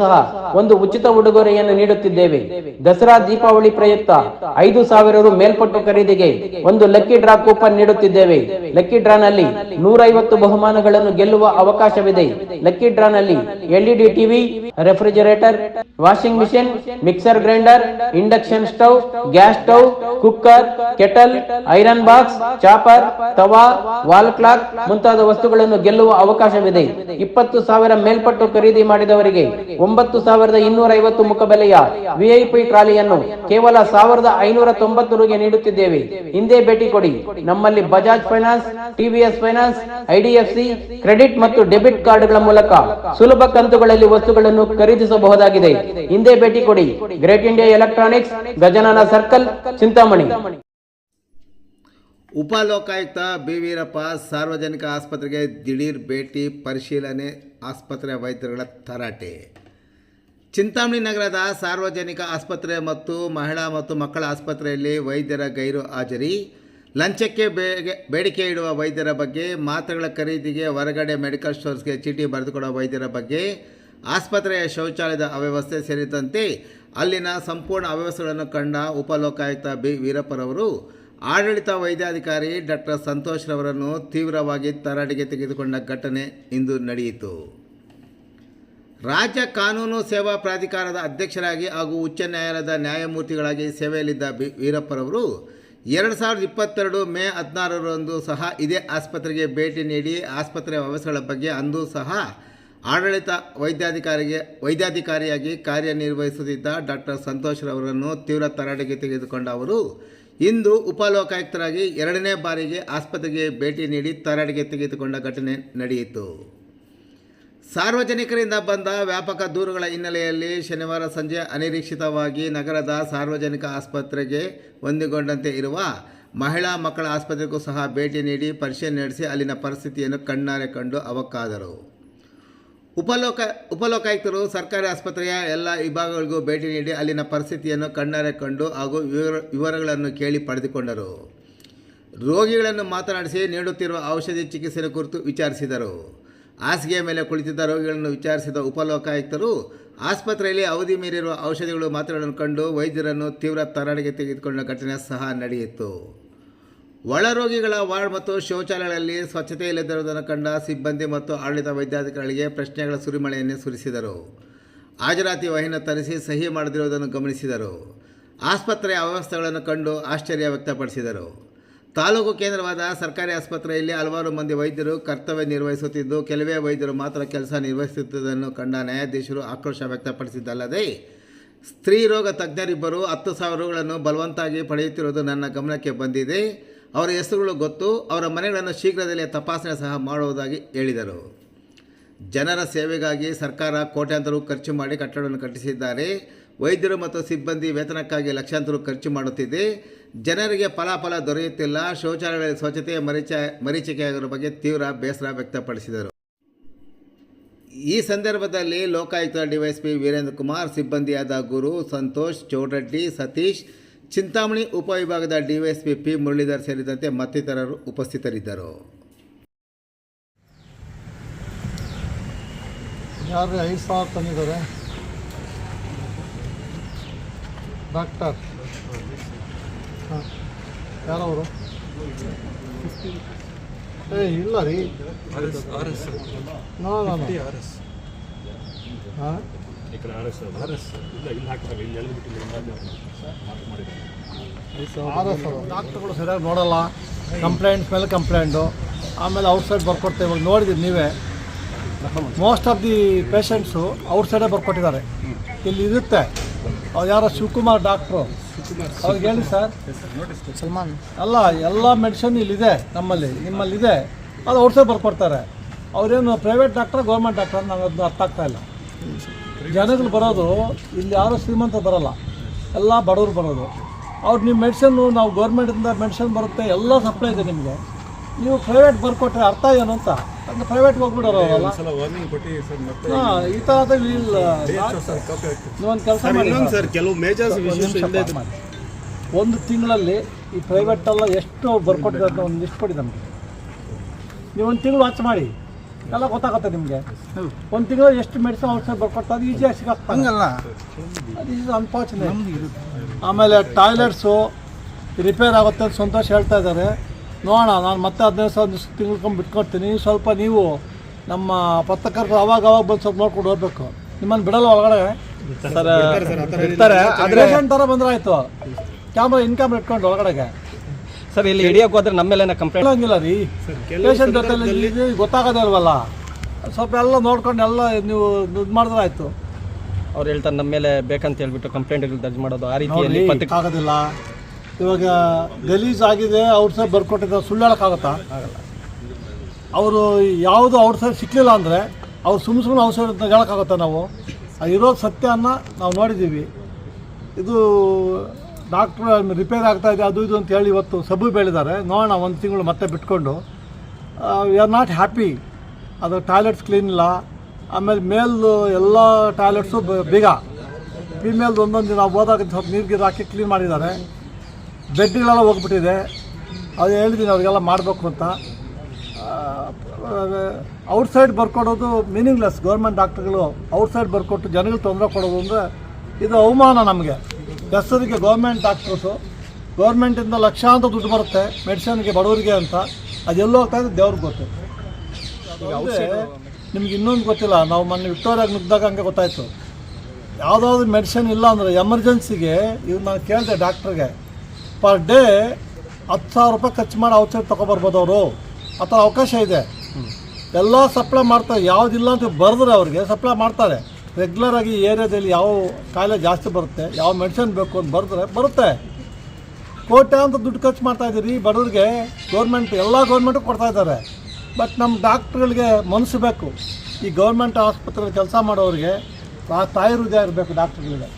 ಸಹ ಒಂದು ಉಚಿತ ಉಡುಗೊರೆಯನ್ನು ನೀಡುತ್ತಿದ್ದೇವೆ. ದಸರಾ ದೀಪಾವಳಿ ಪ್ರಯುಕ್ತ ಐದು ಸಾವಿರ ರು ಮೇಲ್ಪಟ್ಟು ಖರೀದಿಗೆ ಒಂದು ಲಕ್ಕಿ ಡ್ರಾ ಕೂಪನ್ ನೀಡುತ್ತಿದ್ದೇವೆ. ಲಕ್ಕಿ ಡ್ರಾ ನಲ್ಲಿ ನೂರೈವತ್ತು ಬಹುಮಾನಗಳನ್ನು ಗೆಲ್ಲುವ ಅವಕಾಶವಿದೆ. ಲಕ್ಕಿ ಡ್ರಾ ನಲ್ಲಿ LED TV, refrigerator, washing machine, mixer grinder, induction stove, gas stove, cooker, kettle, iron box, chopper, ತವಾ, ವಾಲ್ ಕ್ಲಾಕ್ ಮುಂತಾದ ವಸ್ತುಗಳನ್ನು ಗೆಲ್ಲುವ ಅವಕಾಶವಿದೆ. ಇಪ್ಪತ್ತು ಸಾವಿರ ಮೇಲ್ಪಟ್ಟು ಖರೀದಿ ಮಾಡಿದವರಿಗೆ ಒಂಬತ್ತು ಸಾವಿರದ ಇನ್ನೂರ ಐವತ್ತು ಮುಖಬೆಲೆಯ ವಿಐಪಿ ಟ್ರಾಲಿಯನ್ನು ಕೇವಲ ಸಾವಿರದ ಐನೂರ ತೊಂಬತ್ತು ನೀಡುತ್ತಿದ್ದೇವೆ. ಹಿಂದೆ ಭೇಟಿ ಕೊಡಿ. ನಮ್ಮಲ್ಲಿ Bajaj finance TVS finance IDFC credit ಮತ್ತು ಡೆಬಿಟ್ ಕಾರ್ಡ್ಗಳ ಮೂಲಕ ಸುಲಭ ಕಂತುಗಳಲ್ಲಿ ವಸ್ತುಗಳನ್ನು ಖರೀದಿಸಬಹುದಾಗಿದೆ. ಹಿಂದೆ ಭೇಟಿ ಕೊಡಿ. Great India Electronics, Gajanana circle, Chintamani. Upalokayukta B Veerappa ಸಾರ್ವಜನಿಕ ಆಸ್ಪತ್ರೆಗೆ ದಿಢೀರ್ ಭೇಟಿ, ಪರಿಶೀಲನೆ, ಆಸ್ಪತ್ರೆ ವೈದ್ಯರುಗಳ ತರಾಟೆ. ಚಿಂತಾಮಣಿ ನಗರದ ಸಾರ್ವಜನಿಕ ಆಸ್ಪತ್ರೆ ಮತ್ತು ಮಹಿಳಾ ಮತ್ತು ಮಕ್ಕಳ ಆಸ್ಪತ್ರೆಯಲ್ಲಿ ವೈದ್ಯರ ಗೈರು ಹಾಜರಿ. ಲಂಚಕ್ಕೆ ಬೇಡಿಕೆ ಇಡುವ ವೈದ್ಯರ ಬಗ್ಗೆ, ಮಾತ್ರೆಗಳ ಖರೀದಿಗೆ ಹೊರಗಡೆ ಮೆಡಿಕಲ್ ಸ್ಟೋರ್ಸ್ಗೆ ಚೀಟಿ ಬರೆದುಕೊಡುವ ವೈದ್ಯರ ಬಗ್ಗೆ, ಆಸ್ಪತ್ರೆಯ ಶೌಚಾಲಯದ ಅವ್ಯವಸ್ಥೆ ಸೇರಿದಂತೆ ಅಲ್ಲಿನ ಸಂಪೂರ್ಣ ಅವ್ಯವಸ್ಥೆಗಳನ್ನು ಕಂಡ ಉಪಲೋಕಾಯುಕ್ತ ಬಿ. ವೀರಪ್ಪರವರು ಆಡಳಿತ ವೈದ್ಯಾಧಿಕಾರಿ ಡಾಕ್ಟರ್ ಸಂತೋಷ್ರವರನ್ನು ತೀವ್ರವಾಗಿ ತರಾಟೆಗೆ ತೆಗೆದುಕೊಂಡ ಘಟನೆ ಇಂದು ನಡೆಯಿತು. ರಾಜ್ಯ ಕಾನೂನು ಸೇವಾ ಪ್ರಾಧಿಕಾರದ ಅಧ್ಯಕ್ಷರಾಗಿ ಹಾಗೂ ಉಚ್ಚ ನ್ಯಾಯಾಲಯದ ನ್ಯಾಯಮೂರ್ತಿಗಳಾಗಿ ಸೇವೆಯಲ್ಲಿದ್ದ ಬಿ ವೀರಪ್ಪರವರು ಎರಡು ಸಾವಿರದ ಇಪ್ಪತ್ತೆರಡು ಮೇ ಹದಿನಾರರಂದು ಸಹ ಇದೇ ಆಸ್ಪತ್ರೆಗೆ ಭೇಟಿ ನೀಡಿ ಆಸ್ಪತ್ರೆ ವ್ಯವಸ್ಥೆಗಳ ಬಗ್ಗೆ ಅಂದು ಸಹ ಆಡಳಿತ ವೈದ್ಯಾಧಿಕಾರಿಗೆ ವೈದ್ಯಾಧಿಕಾರಿಯಾಗಿ ಕಾರ್ಯನಿರ್ವಹಿಸುತ್ತಿದ್ದ ಡಾಕ್ಟರ್ ಸಂತೋಷ್ ರವರನ್ನು ತೀವ್ರ ತರಾಟೆಗೆ ತೆಗೆದುಕೊಂಡ ಅವರು, ಇಂದು ಉಪಲೋಕಾಯುಕ್ತರಾಗಿ ಎರಡನೇ ಬಾರಿಗೆ ಆಸ್ಪತ್ರೆಗೆ ಭೇಟಿ ನೀಡಿ ತರಾಟೆಗೆ ತೆಗೆದುಕೊಂಡ ಘಟನೆ ನಡೆಯಿತು. ಸಾರ್ವಜನಿಕರಿಂದ ಬಂದ ವ್ಯಾಪಕ ದೂರುಗಳ ಹಿನ್ನೆಲೆಯಲ್ಲಿ ಶನಿವಾರ ಸಂಜೆ ಅನಿರೀಕ್ಷಿತವಾಗಿ ನಗರದ ಸಾರ್ವಜನಿಕ ಆಸ್ಪತ್ರೆಗೆ ಹೊಂದಿಕೊಂಡಂತೆ ಇರುವ ಮಹಿಳಾ ಮಕ್ಕಳ ಆಸ್ಪತ್ರೆಗೂ ಸಹ ಭೇಟಿ ನೀಡಿ ಪರಿಶೀಲನೆ ನಡೆಸಿ ಅಲ್ಲಿನ ಪರಿಸ್ಥಿತಿಯನ್ನು ಕಣ್ಣಾರೆ ಕಂಡು ಅವಕ್ಕಾದರು ಉಪಲೋಕ, ಉಪಲೋಕಾಯುಕ್ತರು ಸರ್ಕಾರಿ ಆಸ್ಪತ್ರೆಯ ಎಲ್ಲ ವಿಭಾಗಗಳಿಗೂ ಭೇಟಿ ನೀಡಿ ಅಲ್ಲಿನ ಪರಿಸ್ಥಿತಿಯನ್ನು ಕಣ್ಣಾರೆ ಕಂಡು ಹಾಗೂ ವಿವರ, ವಿವರಗಳನ್ನು ಕೇಳಿ ಪಡೆದುಕೊಂಡರು. ರೋಗಿಗಳನ್ನು ಮಾತನಾಡಿಸಿ ನೀಡುತ್ತಿರುವ ಔಷಧಿ ಚಿಕಿತ್ಸೆ ಕುರಿತು ವಿಚಾರಿಸಿದರು. ಹಾಸಿಗೆಯ ಮೇಲೆ ಕುಳಿತಿದ್ದ ರೋಗಿಗಳನ್ನು ವಿಚಾರಿಸಿದ ಉಪಲೋಕಾಯುಕ್ತರು, ಆಸ್ಪತ್ರೆಯಲ್ಲಿ ಅವಧಿ ಮೀರಿರುವ ಔಷಧಿಗಳು ಮಾತ್ರೆಗಳನ್ನು ಕಂಡು ವೈದ್ಯರನ್ನು ತೀವ್ರ ತರಾಟೆಗೆ ತೆಗೆದುಕೊಂಡ ಘಟನೆ ಸಹ ನಡೆಯಿತು. ಒಳರೋಗಿಗಳ ವಾರ್ಡ್ ಮತ್ತು ಶೌಚಾಲಯಗಳಲ್ಲಿ ಸ್ವಚ್ಛತೆ ಇಲ್ಲದಿರುವುದನ್ನು ಕಂಡ ಸಿಬ್ಬಂದಿ ಮತ್ತು ಆಡಳಿತ ವೈದ್ಯಾಧಿಕಾರಿಗಳಿಗೆ ಪ್ರಶ್ನೆಗಳ ಸುರಿಮಳೆಯನ್ನೇ ಸುರಿಸಿದರು. ಹಾಜರಾತಿ ವಹಿನ ತರಿಸಿ ಸಹಿ ಮಾಡದಿರುವುದನ್ನು ಗಮನಿಸಿದರು. ಆಸ್ಪತ್ರೆಯ ಅವ್ಯವಸ್ಥೆಗಳನ್ನು ಕಂಡು ಆಶ್ಚರ್ಯ ವ್ಯಕ್ತಪಡಿಸಿದರು. ತಾಲೂಕು ಕೇಂದ್ರವಾದ ಸರ್ಕಾರಿ ಆಸ್ಪತ್ರೆಯಲ್ಲಿ ಹಲವಾರು ಮಂದಿ ವೈದ್ಯರು ಕರ್ತವ್ಯ ನಿರ್ವಹಿಸುತ್ತಿದ್ದು ಕೆಲವೇ ವೈದ್ಯರು ಮಾತ್ರ ಕೆಲಸ ನಿರ್ವಹಿಸುತ್ತಿದ್ದನ್ನು ಕಂಡ ನ್ಯಾಯಾಧೀಶರು ಆಕ್ರೋಶ ವ್ಯಕ್ತಪಡಿಸಿದ್ದಲ್ಲದೆ, ಸ್ತ್ರೀ ರೋಗ ತಜ್ಞರಿಬ್ಬರು ಹತ್ತು ಸಾವಿರ ರುಗಳನ್ನು ಬಲವಂತಾಗಿ ಪಡೆಯುತ್ತಿರುವುದು ನನ್ನ ಗಮನಕ್ಕೆ ಬಂದಿದೆ. ಅವರ ಹೆಸರುಗಳು ಗೊತ್ತು, ಅವರ ಮನೆಗಳನ್ನು ಶೀಘ್ರದಲ್ಲೇ ತಪಾಸಣೆ ಸಹ ಮಾಡುವುದಾಗಿ ಹೇಳಿದರು. ಜನರ ಸೇವೆಗಾಗಿ ಸರ್ಕಾರ ಕೋಟ್ಯಾಂತರ ಖರ್ಚು ಮಾಡಿ ಕಟ್ಟಡವನ್ನು ಕಟ್ಟಿಸಿದ್ದಾರೆ. ವೈದ್ಯರು ಮತ್ತು ಸಿಬ್ಬಂದಿ ವೇತನಕ್ಕಾಗಿ ಲಕ್ಷಾಂತರ ಖರ್ಚು ಮಾಡುತ್ತಿದೆ. ಜನರಿಗೆ ಫಲಾಫಲ ದೊರೆಯುತ್ತಿಲ್ಲ. ಶೌಚಾಲಯಗಳಲ್ಲಿ ಸ್ವಚ್ಛತೆಯ ಮರಿಚ ಮರೀಚಿಕೆಯಾಗಿರುವ ಬಗ್ಗೆ ತೀವ್ರ ಬೇಸರ ವ್ಯಕ್ತಪಡಿಸಿದರು. ಈ ಸಂದರ್ಭದಲ್ಲಿ ಲೋಕಾಯುಕ್ತ ಡಿವೈಎಸ್ಪಿ ವೀರೇಂದ್ರ ಕುಮಾರ್, ಸಿಬ್ಬಂದಿಯಾದ ಗುರು ಸಂತೋಷ್ ಚೌಡರೆಡ್ಡಿ ಸತೀಶ್, ಚಿಂತಾಮಣಿ ಉಪವಿಭಾಗದ ಡಿವೈಎಸ್ಪಿ ಪಿ ಮುರಳೀಧರ್ ಸೇರಿದಂತೆ ಮತ್ತಿತರರು ಉಪಸ್ಥಿತರಿದ್ದರು. ಯಾರು ಐದು ಸಾವಿರ ತಂದಿದ್ದಾರೆ. ಡಾಕ್ಟರ್. ಹಾಂ. ಯಾರವರು? ಏ ಇಲ್ಲ ರೀ. ಆರ್ ಎಸ್ ಹಾಂ? ಆರ್ ಎಸ್ ಡಾಕ್ಟ್ರುಗಳು ಸರಿಯಾಗಿ ನೋಡಲ್ಲ. ಕಂಪ್ಲೇಂಟ್ ಮೇಲೆ ಕಂಪ್ಲೇಂಟು. ಆಮೇಲೆ ಔಟ್ ಸೈಡ್ ಬರ್ಕೊಡ್ತೇವೆ ಇವಾಗ ನೋಡಿದ್ದೀರಿ ನೀವೇ. Most of the patients out ಸೈಡೇ ಬರ್ಕೊಟ್ಟಿದ್ದಾರೆ. ಇಲ್ಲಿ ಇರುತ್ತೆ. ಅವ್ರು ಯಾರೋ ಶಿವಕುಮಾರ್ ಡಾಕ್ಟ್ರು. ಅವ್ರಿಗೆ ಹೇಳಿ ಸರ್. ಸಲ್ಮಾನ್. ಅಲ್ಲ ಎಲ್ಲ ಮೆಡಿಸಿನ್ ಇಲ್ಲಿದೆ ನಮ್ಮಲ್ಲಿ ನಿಮ್ಮಲ್ಲಿದೆ. ಅದು ಔಟ್ಸೈಡ್ ಬರ್ಕೊಡ್ತಾರೆ. ಅವರೇನು ಪ್ರೈವೇಟ್ ಡಾಕ್ಟರ್ ಗೌರ್ಮೆಂಟ್ ಡಾಕ್ಟರ್ ನಾನು ಅದು ಅರ್ಥ ಆಗ್ತಾ ಇಲ್ಲ. ಜನಗಳು ಬರೋದು ಇಲ್ಲಿ ಯಾರು ಶ್ರೀಮಂತ ಬರೋಲ್ಲ. ಎಲ್ಲ ಬಡವರು ಬರೋದು. ಅವ್ರು ನಿಮ್ಮ ಮೆಡಿಸನ್ನು ನಾವು ಗೌರ್ಮೆಂಟಿಂದ ಮೆಡಿಸನ್ ಬರುತ್ತೆ ಎಲ್ಲ ಸಪ್ಲೈ ಇದೆ ನಿಮಗೆ. ನೀವು ಪ್ರೈವೇಟ್ ಬರ್ಕೊಟ್ರೆ ಅರ್ಥ ಏನು ಅಂತ? ಅಂದ್ರೆ ಪ್ರೈವೇಟ್ ಮತ್ತೆ ಹಾಂ ಈ ಥರದ ಇಲ್ಲ. ನೀವೊಂದು ಕೆಲಸ ಮಾಡಿ ಸರ್. ಕೆಲವು ಮೇಜರ್ಸ್ ಒಂದು ಮಾಡಿ. ಒಂದು ತಿಂಗಳಲ್ಲಿ ಈ ಪ್ರೈವೇಟ್ ಎಲ್ಲ ಎಷ್ಟು ಬರ್ಕೊಟ್ಟಿದ್ದಾರೆ ಅಂತ ಒಂದು ಲಿಸ್ಟ್ ಕೊಡಿ ನಮಗೆ. ನೀವು ಒಂದು ತಿಂಗಳು ವಾಚ್ ಮಾಡಿ. ಎಲ್ಲ ಗೊತ್ತಾಗುತ್ತೆ ನಿಮಗೆ. ಒಂದು ತಿಂಗಳು ಎಷ್ಟು ಮೆಡಿಸಿನ್ ಔಷಧ ಬರ್ಕೊಡ್ತಾ ಅದು ಈಸಿಯಾಗಿ ಸಿಗತ್ತೆ. ಹಂಗಲ್ಲ. ಅದು ಈಸ್ ಅನ್ಫಾರ್ಚುನೇಟ್ ಆಮೇಲೆ ಟಾಯ್ಲೆಟ್ಸು ರಿಪೇರ್ ಆಗುತ್ತೆ ಅಂತ ಸಂತೋಷ ಹೇಳ್ತಾ ಇದ್ದಾರೆ. ನೋಡೋಣ ನಾನು ಮತ್ತೆ ಹದಿನೈದು ಸಾವಿರ ತಿಂಗ್ಳ್ಕೊಂಡು ಬಿಟ್ಕೊಡ್ತೀನಿ. ಸ್ವಲ್ಪ ನೀವು ನಮ್ಮ ಪತ್ರಕರ್ತರು ಅವಾಗ ಅವಾಗ ಬಂದು ಸ್ವಲ್ಪ ನೋಡ್ಕೊಂಡು ಹೋಗ್ಬೇಕು. ನಿಮ್ಮನ್ನು ಬಿಡಲ್ಲ ಒಳಗಡೆ. ಇರ್ತಾರೆ ಆದ್ರೆ ಪೇಷಂಟ್ ಥರ ಬಂದ್ರೆ ಆಯಿತು. ಕ್ಯಾಮ್ರಾ ಇನ್ ಕ್ಯಾಮ್ರಾ ಇಟ್ಕೊಂಡು ಒಳಗಡೆಗೆ. ಸರ್ ಇಲ್ಲಿ ಹಿಡಿಯೋಕೆ ಹೋದ್ರೆ ನಮ್ಮ ಮೇಲೆ ಕಂಪ್ಲೇಂಟ್ ಹೇಳಂಗಿಲ್ಲ ರೀ. ಪೇಷಂಟ್ ಜೊತೆ ಗೊತ್ತಾಗೋದೇ ಇಲ್ವಲ್ಲ. ಸ್ವಲ್ಪ ಎಲ್ಲ ನೋಡ್ಕೊಂಡು ಎಲ್ಲ ನೀವು ಇದು ಮಾಡಿದ್ರೆ ಆಯಿತು. ಅವ್ರು ಹೇಳ್ತಾರೆ ನಮ್ಮ ಮೇಲೆ ಬೇಕಂತ ಹೇಳ್ಬಿಟ್ಟು ಕಂಪ್ಲೇಂಟ್ ದರ್ಜ್ ಮಾಡೋದು. ಆ ರೀತಿಯಲ್ಲಿ ಪತ್ರಿಕೆ ಆಗೋದಿಲ್ಲ. ಇವಾಗ ಗಲೀಜ್ ಆಗಿದೆ ಔಟ್ಸೈಡ್ ಬರ್ಕೊಟ್ಟಿದ್ದ ಸುಳ್ಳು ಅವರು ಯಾವುದು ಔಟ್ಸೈಡ್ ಸಿಕ್ಕಲಿಲ್ಲ ಅಂದರೆ ಅವ್ರು ಸುಮ್ಮ ಸುಮ್ಮನೆ ಔಟ್ಸೈಡ್ ಅಂತ ಹೇಳೋಕ್ಕಾಗತ್ತಾ ನಾವು? ಆ ಇರೋದು ಸತ್ಯನ ನಾವು ನೋಡಿದ್ದೀವಿ ಇದು ಡಾಕ್ಟ್ರ್ ರಿಪೇರ್ ಇದೆ, ಅದು ಇದು ಅಂತ ಹೇಳಿ ಇವತ್ತು ಸಬ್ಬು ಬೆಳೆದಾರೆ. ನೋಡೋಣ, ಒಂದು ತಿಂಗಳು ಮತ್ತೆ ಬಿಟ್ಕೊಂಡು. ವಿ ಆರ್ ನಾಟ್ ಹ್ಯಾಪಿ ಅದು ಟಾಯ್ಲೆಟ್ಸ್ ಕ್ಲೀನ್ ಇಲ್ಲ. ಆಮೇಲೆ ಮೇಲ್ದು ಎಲ್ಲ ಟಾಯ್ಲೆಟ್ಸು ಬೇಗ. ಫಿಮೇಲ್ದು ಒಂದೊಂದು ದಿನ ಹೋದಾಗ ಸ್ವಲ್ಪ ನೀರು ಗೀರು ಹಾಕಿ ಕ್ಲೀನ್ ಮಾಡಿದ್ದಾರೆ. ಬೆಡ್ಗಳೆಲ್ಲ ಹೋಗ್ಬಿಟ್ಟಿದೆ. ಅದು ಹೇಳಿದ್ದೀನಿ ಅವರಿಗೆಲ್ಲ ಮಾಡಬೇಕು ಅಂತ. ಔಟ್ಸೈಡ್ ಬರ್ಕೊಡೋದು ಮೀನಿಂಗ್ಲೆಸ್ ಗೌರ್ಮೆಂಟ್ ಡಾಕ್ಟ್ರುಗಳು ಔಟ್ಸೈಡ್ ಬರ್ಕೊಟ್ಟು ಜನಗಳಿಗೆ ತೊಂದರೆ ಕೊಡೋದು ಅಂದರೆ ಇದು ಅವಮಾನ ನಮಗೆ. ಹೆಸರಿಗೆ ಗೌರ್ಮೆಂಟ್ ಡಾಕ್ಟ್ರಸು, ಗೌರ್ಮೆಂಟಿಂದ ಲಕ್ಷಾಂತರ ದುಡ್ಡು ಬರುತ್ತೆ ಮೆಡಿಸಿನ್ಗೆ ಬಡವರಿಗೆ ಅಂತ. ಅದೆಲ್ಲೋ ಹೋಗ್ತಾ ಇದೆ ದೇವ್ರಿಗೆ ಗೊತ್ತು. ನಿಮ್ಗೆ ಇನ್ನೊಂದು ಗೊತ್ತಿಲ್ಲ. ನಾವು ಮೊನ್ನೆ ವಿಕ್ಟೋರಿಯಾಗ ನುಗ್ಗಿದಾಗ ಹಂಗೆ ಗೊತ್ತಾಯಿತು. ಯಾವುದಾದ್ರು ಮೆಡಿಸಿನ್ ಇಲ್ಲ ಅಂದರೆ ಎಮರ್ಜೆನ್ಸಿಗೆ ಇವ್ರು ನಾನು ಕೇಳಿದೆ ಡಾಕ್ಟ್ರಿಗೆ. ಪರ್ ಡೇ ಹತ್ತು ಸಾವಿರ ರೂಪಾಯಿ ಖರ್ಚು ಮಾಡಿ ಔಷಧ ತೊಗೊಬರ್ಬೋದು ಅವರು. ಆ ಥರ ಅವಕಾಶ ಇದೆ. ಎಲ್ಲ ಸಪ್ಲೈ ಮಾಡ್ತಾರೆ. ಯಾವುದಿಲ್ಲ ಅಂತ ಬರೆದ್ರೆ ಅವ್ರಿಗೆ ಸಪ್ಲೈ ಮಾಡ್ತಾರೆ. ರೆಗ್ಯುಲರಾಗಿ ಏರಿಯಾದಲ್ಲಿ ಯಾವ ಕಾಯಿಲೆ ಜಾಸ್ತಿ ಬರುತ್ತೆ, ಯಾವ ಮೆಡಿಸಿನ್ ಬೇಕು ಅಂತ ಬರೆದ್ರೆ ಬರುತ್ತೆ. ಕೋಟೆ ಅಂತ ದುಡ್ಡು ಖರ್ಚು ಮಾಡ್ತಾ ಇದ್ದೀರಿ ಬಡವರಿಗೆ ಗೌರ್ಮೆಂಟ್ ಎಲ್ಲ ಗೌರ್ಮೆಂಟು ಕೊಡ್ತಾ ಇದ್ದಾರೆ. ಬಟ್ ನಮ್ಮ ಡಾಕ್ಟ್ರುಗಳಿಗೆ ಮನಸ್ಸು ಬೇಕು. ಈ ಗೌರ್ಮೆಂಟ್ ಆಸ್ಪತ್ರೆಯಲ್ಲಿ ಕೆಲಸ ಮಾಡೋರಿಗೆ ತಾಯಿ ಹೃದಯ ಇರಬೇಕು ಡಾಕ್ಟ್ರುಗಳಿಗೆ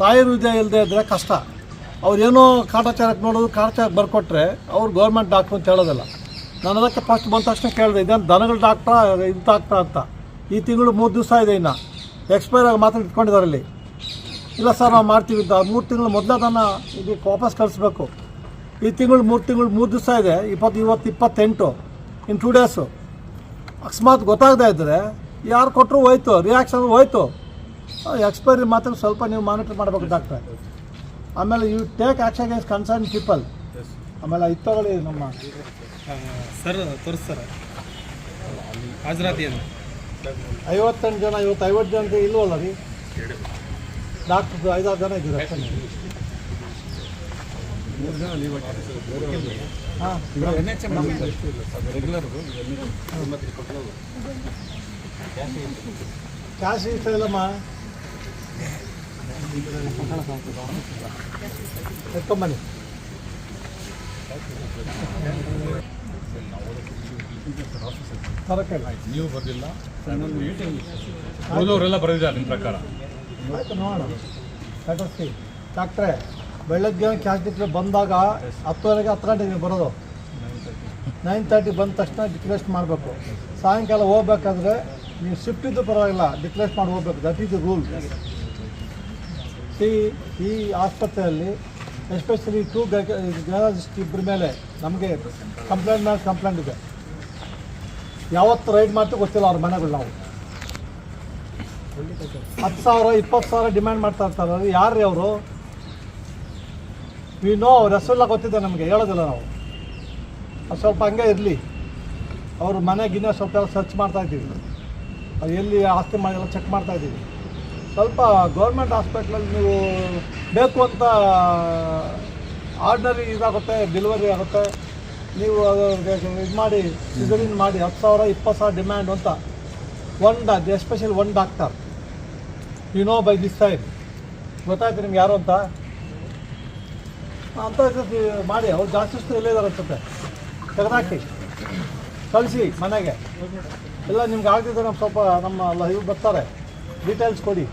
ತಾಯಿ ಹೃದಯ ಇಲ್ಲದೆ ಇದ್ದರೆ ಕಷ್ಟ. ಅವ್ರು ಏನೋ ಕಾಟಾಚಾರಕ್ಕೆ ನೋಡೋದು, ಕಾಟಾಚಾರಕ್ಕೆ ಬರ್ಕೊಟ್ರೆ ಅವ್ರು ಗೌರ್ಮೆಂಟ್ ಡಾಕ್ಟ್ರು ಅಂತ ಹೇಳೋದಿಲ್ಲ. ನಾನು ಅದಕ್ಕೆ ಫಸ್ಟ್ ಬಂದ ತಕ್ಷಣ ಕೇಳಿದೆ, ಇದೇನು ದನಗಳ ಡಾಕ್ಟ್ರಾ ಇಂಥ ಡಾಕ್ಟ್ರಾ ಅಂತ. ಈ ತಿಂಗಳು ಮೂರು ದಿವಸ ಇದೆ ಇನ್ನು. ಎಕ್ಸ್ಪೈರ್ ಆಗಿ ಮಾತ್ರ ಇಟ್ಕೊಂಡಿದ್ದಾರೆ ಅಲ್ಲಿ. ಇಲ್ಲ ಸರ್ ನಾವು ಮಾಡ್ತೀವಿ ಅಂತ. ಮೂರು ತಿಂಗಳು ಮೊದಲದನ್ನು ಇದಕ್ಕೆ ವಾಪಸ್ ಕಳಿಸ್ಬೇಕು. ಈ ತಿಂಗಳು ಮೂರು ತಿಂಗಳು ಮೂರು ದಿವಸ ಇದೆ, ಇಪ್ಪತ್ತು, ಇವತ್ತು ಇಪ್ಪತ್ತೆಂಟು, ಇನ್ ಟೂ ಡೇಸು ಅಕಸ್ಮಾತ್ ಗೊತ್ತಾಗದೇ ಇದ್ದರೆ ಯಾರು ಕೊಟ್ಟರು ಹೋಯ್ತು ರಿಯಾಕ್ಷನ್ ಹೋಯ್ತು. ಎಕ್ಸ್ಪೈರಿ ಮಾತ್ರ ಸ್ವಲ್ಪ ನೀವು ಮಾನಿಟರ್ ಮಾಡಬೇಕು ಡಾಕ್ಟ್ರೆ ಆಮೇಲೆ you take action as concern people ಆಮೇಲೆ ಇದು ತಗೊಳ್ಳಿ ನಮ್ಮ ಸರ್ ತೋರಿಸ್ತಾರೆ. ಹಾಜರಾತಿ ಏನು ಐವತ್ತೆಂಟು ಜನ ಇವತ್ತು ಐವತ್ತು ಜನ ಇಲ್ವಲ್ಲ ರೀ? ಡಾಕ್ಟ್ರ್ ಐದಾರು ಜನ ಇದ್ದೀರ? ಹಾಂ. ಕ್ಯಾಶ್ ಇಲ್ಲಮ್ಮ ಎತ್ಕೊಂಬನ್ನಿ ನೀವು ಬರಲಿಲ್ಲ ನಿಮ್ಮ ಪ್ರಕಾರ ಆಯ್ತು ನೋಡೋಣ ಡಾಕ್ಟ್ರೆ ಬೆಳಗ್ಗೆ ಕ್ಯಾಶ್ ಡಿಕ್ಲೇರ್ ಬಂದಾಗ ಹತ್ತುವರೆಗೆ ಹತ್ತು ಗಂಟೆಗೆ ನೀವು ಬರೋದು ನೈನ್ ತರ್ಟಿ ಬಂದ ತಕ್ಷಣ ಡಿಕ್ಲೇಸ್ಟ್ ಮಾಡಬೇಕು ಸಾಯಂಕಾಲ ಹೋಗ್ಬೇಕಾದ್ರೆ ನೀವು ಶಿಫ್ಟ್ ಇದ್ದು ಪರವಾಗಿಲ್ಲ ಡಿಕ್ಲೇಸ್ಟ್ ಮಾಡಿ ಹೋಗ್ಬೇಕು that is the rule see ಈ ಆಸ್ಪತ್ರೆಯಲ್ಲಿ ಎಸ್ಪೆಷಲಿ ಟೂ ಗೈನಜಿಸ್ಟ್ ಇಬ್ಬರ ಮೇಲೆ ನಮಗೆ ಕಂಪ್ಲೇಂಟ್ ಮೇಲೆ ಕಂಪ್ಲೇಂಟ್ ಇದೆ. ಯಾವತ್ತು ರೈಡ್ ಮಾಡ್ತೀವಿ ಗೊತ್ತಿಲ್ಲ ಅವ್ರ ಮನೆಗಳು ನಾವು. ಹತ್ತು ಸಾವಿರ, ಇಪ್ಪತ್ತು ಸಾವಿರ ಡಿಮ್ಯಾಂಡ್ ಮಾಡ್ತಾ ಇರ್ತಾರೆ. ಯಾರು ಅವರು? ವಿ ನೋ ಅವ್ರ ಹೆಸರೆಲ್ಲ ಗೊತ್ತಿದೆ ನಮಗೆ, ಹೇಳೋದಿಲ್ಲ ನಾವು. ಅದು ಸ್ವಲ್ಪ ಹಂಗೆ ಇರಲಿ. ಅವ್ರ ಮನೆ ಗಿನ್ನೆ ಸ್ವಲ್ಪ ಎಲ್ಲ ಸರ್ಚ್ ಮಾಡ್ತಾ ಇದ್ದೀವಿ. ಅದು ಎಲ್ಲಿ ಆಸ್ತಿ ಮಾಡಿ ಎಲ್ಲ ಚೆಕ್ ಮಾಡ್ತಾ ಇದ್ದೀವಿ. ಸ್ವಲ್ಪ ಗೌರ್ಮೆಂಟ್ ಹಾಸ್ಪಿಟ್ಲಲ್ಲಿ ನೀವು ಬೇಕು ಅಂತ ಆರ್ಡಿನರಿ ಇದಾಗುತ್ತೆ ಡೆಲಿವರಿ ಆಗುತ್ತೆ. ನೀವು ಇದು ಮಾಡಿ, ಇದರಿಂದ ಮಾಡಿ ಹತ್ತು ಸಾವಿರ, ಇಪ್ಪತ್ತು ಸಾವಿರ ಡಿಮ್ಯಾಂಡ್ ಅಂತ. ಒನ್ ಡಾ especially one doctor you know by this side ಗೊತ್ತಾಯ್ತು ನಿಮ್ಗೆ ಯಾರು ಅಂತ? ಅಂತ ಮಾಡಿ, ಅವ್ರು ಜಾಸ್ತಿ ಇಲ್ಲೇ ಇದ್ದಾರೆ ಅನ್ಸುತ್ತೆ. ತೆಗೆದಾಕಿ. ಕಳಿಸಿ ಮನೆಗೆ. ಎಲ್ಲ ನಿಮ್ಗೆ ಆಗ್ತಿದ್ರೆ ನಮ್ಮ ಸ್ವಲ್ಪ ನಮ್ಮ ಲೈವ್ ಬರ್ತಾರೆ. ಡೀಟೇಲ್ಸ್ ಕೊಡಿ.